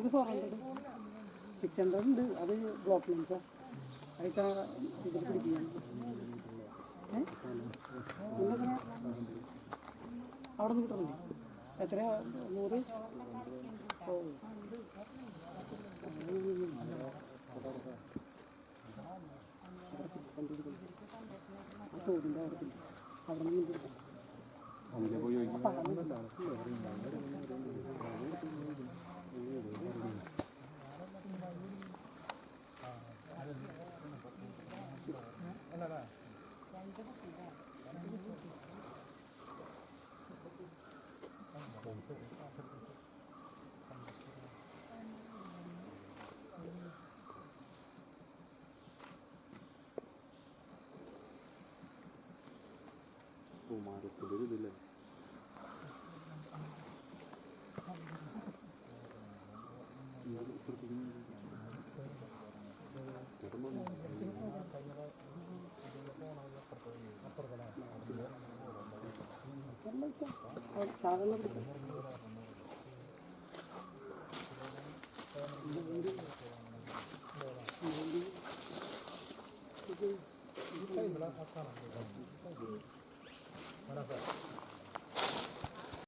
ഇത് four hundred six hundred ഉണ്ട് അത് ബ്ലോക്ക് ലെൻസാണ് അതിന്റെ ഇതിൽ പിടിക്കുകയാണ് അവിടെ നിന്ന് കിട്ടുന്നില്ലേ എത്രയാ നൂറ് ഓ തോടിന്റെ അവിടെ അവിടെ നിന്ന് കിട്ടും കുമാരത്തിന്റെ പിടിക്കും ഇവിടെ